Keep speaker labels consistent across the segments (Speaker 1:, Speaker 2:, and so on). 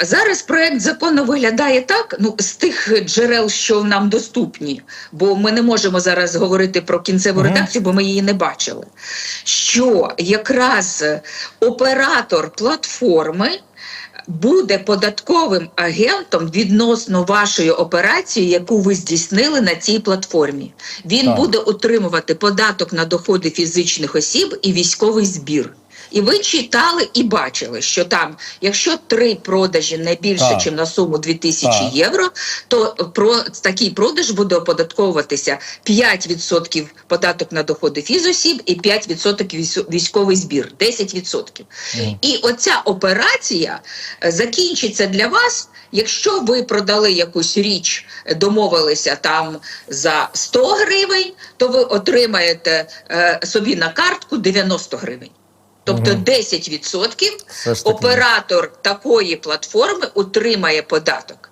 Speaker 1: Зараз проект закону виглядає так, ну з тих джерел, що нам доступні, бо ми не можемо зараз говорити про кінцеву редакцію, бо ми її не бачили. Що якраз оператор платформи буде податковим агентом відносно вашої операції, яку ви здійснили на цій платформі. Він
Speaker 2: Так.
Speaker 1: буде отримувати податок на доходи фізичних осіб і військовий збір. І ви читали і бачили, що там, якщо три продажі не більше, ніж на суму 2000
Speaker 2: Так.
Speaker 1: євро, то про такий продаж буде оподатковуватися 5% податок на доходи фізосіб і 5% військовий збір, 10%.
Speaker 2: Мгм.
Speaker 1: І оця операція е, закінчиться для вас, якщо ви продали якусь річ, е, домовилися там за 100 гривень, то ви отримаєте е, собі на картку 90 гривень. Тобто
Speaker 2: Мгм.
Speaker 1: 10%
Speaker 2: Все ж таки.
Speaker 1: оператор такої платформи отримає податок.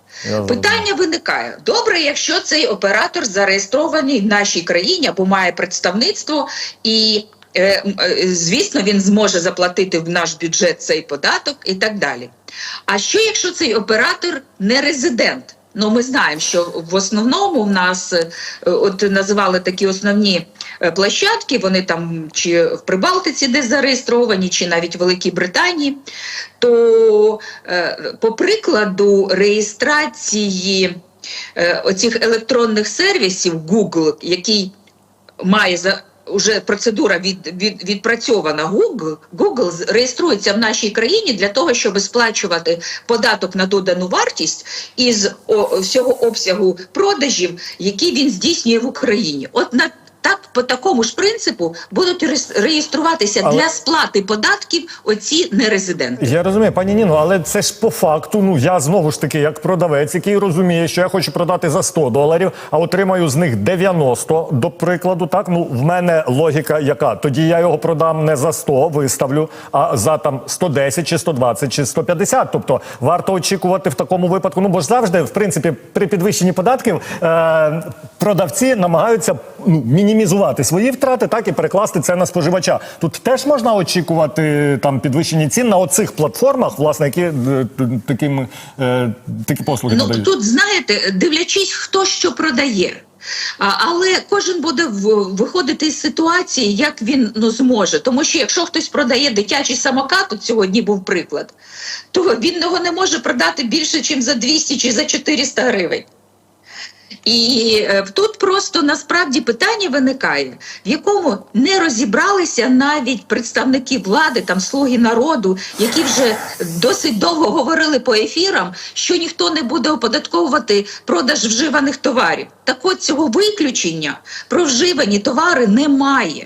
Speaker 1: Питання виникає: добре, якщо цей оператор зареєстрований в нашій країні або має представництво, і е, е, звісно, він зможе заплатити в наш бюджет цей податок і так далі. А що якщо цей оператор не резидент? Ну, ми знаємо, що в основному в нас е, от називали такі основні е, площадки, вони там чи в Прибалтиці десь зареєстровані, чи навіть в Великій Британії. То, е, по прикладу реєстрації оцих електронних сервісів Google, який має Уже процедура від, від, відпрацьована Google, Google реєструється в нашій країні для того, щоб сплачувати податок на додану вартість із о, всього обсягу продажів, які він здійснює в Україні. От на по такому ж принципу будуть реєс- реєструватися
Speaker 2: Але-
Speaker 1: для сплати податків оці нерезиденти.
Speaker 2: Я розумію, пані Ніно, але це ж по факту. Ну я знову ж таки, як продавець, який розуміє, що я хочу продати за 100 доларів, а отримаю з них 90, до прикладу. Так ну в мене логіка яка? Тоді я його продам не за 100, виставлю, а за там 110 чи 120 чи 150. Тобто варто очікувати в такому випадку. Ну бо ж завжди, в принципі, при підвищенні податків е, продавці намагаються ну, мінімізувати свої втрати, так і перекласти це на споживача. Тут теж можна очікувати там підвищені цін на оцих платформах, власне, які е, т- таким е, такі послуги
Speaker 1: Ну
Speaker 2: надають.
Speaker 1: тут знаєте, дивлячись, хто що продає. Але кожен буде виходити із ситуації, як він ну зможе. Тому що якщо хтось продає дитячий самокат, от сьогодні був приклад, то він його не може продати більше, ніж за 200 чи за 400 гривень. І е, тут просто насправді питання виникає, в якому не розібралися навіть представники влади, там слуги народу, які вже досить довго говорили по ефірам, що ніхто не буде оподатковувати продаж вживаних товарів. Так от цього виключення про вживані товари немає.